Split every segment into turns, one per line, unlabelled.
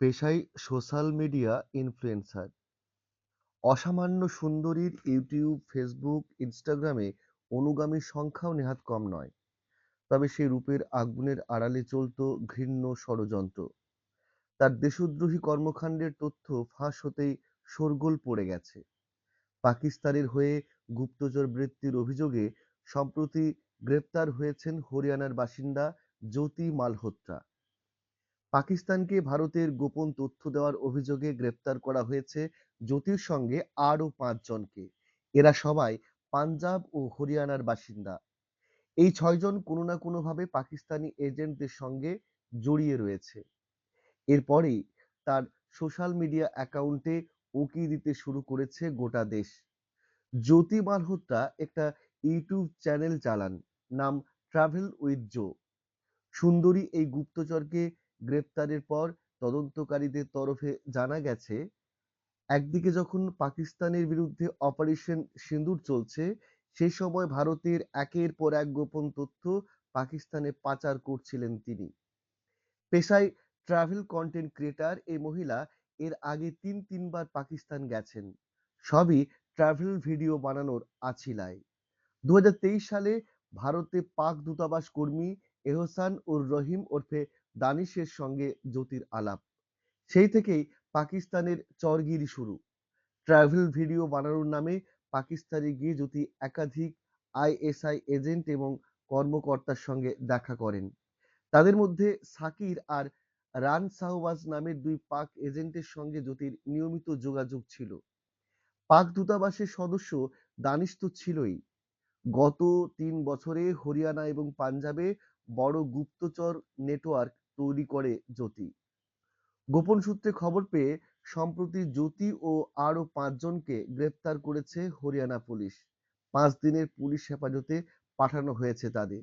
পেশায় social media influencer. অসামান্য সুন্দরীর ইউটিউব, ফেসবুক, ইনস্টাগ্রামে অনুগামীর সংখ্যাও নেহাত কম নয়। তবে সেই রূপের আগুনের আড়ালে চলত ঘৃণ্য ষড়যন্ত্র। তার দেশদ্রোহী কর্মকাণ্ডের তথ্য ফাঁস হতেই শোরগোল পড়ে গেছে। পাকিস্তানের হয়ে গুপ্তচর বৃত্তির অভিযোগে সম্প্রতি গ্রেপ্তার হয়েছেন হরিয়ানার বাসিন্দা জ্যোতি মালহোত্রা। পাকিস্তানকে ভারতের গোপন তথ্য দেওয়ার অভিযোগে গ্রেপ্তার করা হয়েছে জ্যোতির সঙ্গে আরও পাঁচজনকে। এরা সবাই পাঞ্জাব ও হরিয়ানার বাসিন্দা। এই ছয়জন কোনো না কোনোভাবে পাকিস্তানি এজেন্টদের সঙ্গে জড়িয়ে রয়েছে। এরপরেই তার সোশ্যাল মিডিয়া অ্যাকাউন্টে উঁকি দিতে শুরু করেছে গোটা দেশ। জ্যোতি মালহোত্রা একটা ইউটিউব চ্যানেল চালান, নাম ট্রাভেল উইথ জো। সুন্দরী এই গুপ্তচরকে গ্রেপ্তারের পর তদন্তকারীদের তরফে জানা গেছে, একদিকে যখন পাকিস্তানের বিরুদ্ধে অপারেশন সিঁদুর চলছে, সেই সময় ভারতের একের পর এক গোপন তথ্য পাকিস্তানে পাচার করছিলেন তিনি। পেশায় ট্রাভেল কন্টেন্ট ক্রিয়েটর এই মহিলা এর আগে তিন তিনবার পাকিস্তান গেছেন। সবই ট্রাভেল ভিডিও বানানোর আছিলায়। দু হাজার তেইশ সালে ভারতে পাক দূতাবাস কর্মী এহসান উর রহিম ওরফে দানিশের সঙ্গে জ্যোতির আলাপ। সেই থেকেই পাকিস্তানের চরগিরি শুরু। ট্রাভেল ভিডিও বানানোর নামে পাকিস্তানে গিয়ে জ্যোতি একাধিক আইএসআই এজেন্ট এবং কর্মকর্তার সঙ্গে দেখা করেন। তাদের মধ্যে সাকির আর রান শাহবাজ নামের দুই পাক এজেন্টের সঙ্গে জ্যোতির নিয়মিত যোগাযোগ ছিল। পাক দূতাবাসের সদস্য দানিশ তো ছিলই। গত তিন বছরে হরিয়ানা এবং পাঞ্জাবে বড় গুপ্তচর নেটওয়ার্ক তৈরি করে জ্যোতি। গোপন সূত্রে খবর পেয়ে সম্প্রতি জ্যোতি ও আরও পাঁচজনকে গ্রেপ্তার করেছে হরিয়ানা পুলিশ। পাঁচ দিনের পুলিশ হেফাজতে পাঠানো হয়েছে তাদের।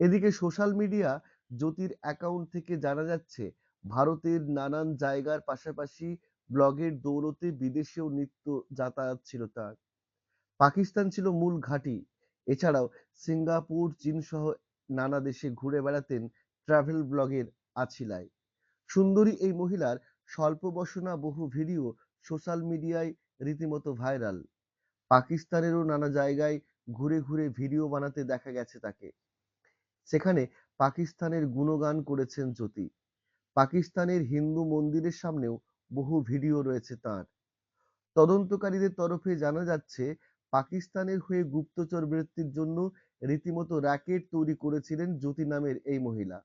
এদিকে সোশ্যাল মিডিয়া জ্যোতির অ্যাকাউন্ট থেকে জানা যাচ্ছে, ভারতের নানান জায়গার পাশাপাশি ব্লগের দৌলতে বিদেশেও নিত্য যাতায়াত ছিল তার। পাকিস্তান ছিল মূল ঘাঁটি। এছাড়াও সিঙ্গাপুর, চীনসহ নানা দেশে ঘুরে বেড়াতেন ট্রাভেল ব্লগের আছিলায়। সুন্দরী এই মহিলার স্বল্পবসনা বহু ভিডিও সোশ্যাল মিডিয়ায় রীতিমতো ভাইরাল। পাকিস্তানেরও নানা জায়গায় ঘুরে ঘুরে ভিডিও বানাতে দেখা গেছে তাকে। সেখানে পাকিস্তানের গুণগান করেছেন জ্যোতি। পাকিস্তানের হিন্দু মন্দিরের সামনেও বহু ভিডিও রয়েছে তাঁর। তদন্তকারীদের তরফে জানা যাচ্ছে, পাকিস্তানের হয়ে গুপ্তচর বৃত্তির জন্য রীতিমতো র্যাকেট তৈরি করেছিলেন জ্যোতি নামের এই মহিলা।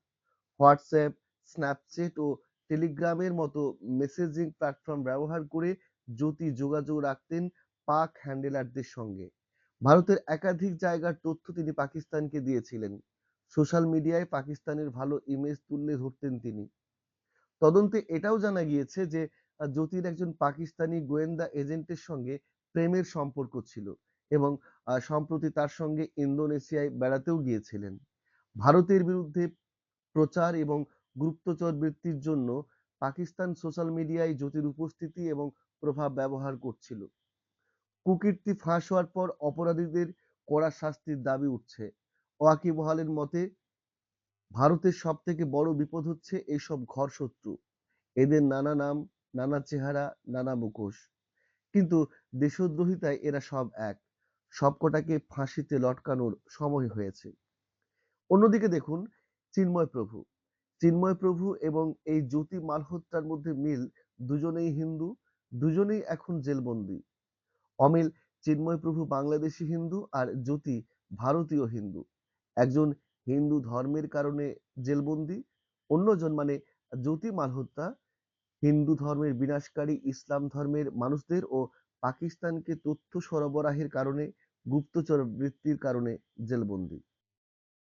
হোয়াটসঅ্যাপ, স্ন্যাপচ্যাট ও টেলিগ্রামের মতো মেসেজিং প্ল্যাটফর্ম ব্যবহার করে জ্যোতি যোগাযোগ রাখতেন পাক হ্যান্ডেলারদের সঙ্গে। ভারতের একাধিক জায়গার তথ্য তিনি পাকিস্তানকে দিয়েছিলেন। সোশ্যাল মিডিয়ায় পাকিস্তানের ভালো ইমেজ তুললে ধরতেন তিনি। তদন্তে এটাও জানা গিয়েছে যে জ্যোতির একজন পাকিস্তানি গোয়েন্দা এজেন্টের সঙ্গে প্রেমের সম্পর্ক ছিল এবং সম্প্রতি তার সঙ্গে ইন্দোনেশিয়ায় বেড়াতেও গিয়েছিলেন। ভারতের বিরুদ্ধে প্রচার এবং গুপ্তচর বৃত্তির জন্য পাকিস্তান সোশ্যাল মিডিয়ায় জ্যোতির উপস্থিতি এবং প্রভাব ব্যবহার করছিল। কুকীর্তি ফাঁস হওয়ার পর অপরাধীদের কড়া শাস্তির দাবি উঠছে। ওয়াকিবহালের মতে, ভারতের সবথেকে বড় বিপদ হচ্ছে এইসব ঘর শত্রু এদের নানা নাম, নানা চেহারা, নানা মুখোশ। কিন্তু দেশদ্রোহিতায় এরা সব এক। সবকটাকে ফাঁসিতে লটকানোর সময় হয়েছে। অন্যদিকে দেখুন চিন্ময় প্রভু। চিন্ময় প্রভু এবং এই জ্যোতি মালহোত্রার মধ্যে মিল দুজনেই হিন্দু, দুজনেই এখন জেলবন্দী। অমিল চিন্ময় প্রভু বাংলাদেশি হিন্দু আর জ্যোতি ভারতীয় হিন্দু। একজন হিন্দু ধর্মের কারণে জেলবন্দি অন্যজন মানে জ্যোতি মালহোত্রা হিন্দু ধর্মের বিনাশকারী ইসলাম ধর্মের মানুষদের ও পাকিস্তানকে তথ্য সরবরাহের কারণে গুপ্তচরবৃত্তির কারণে জেলবন্দী।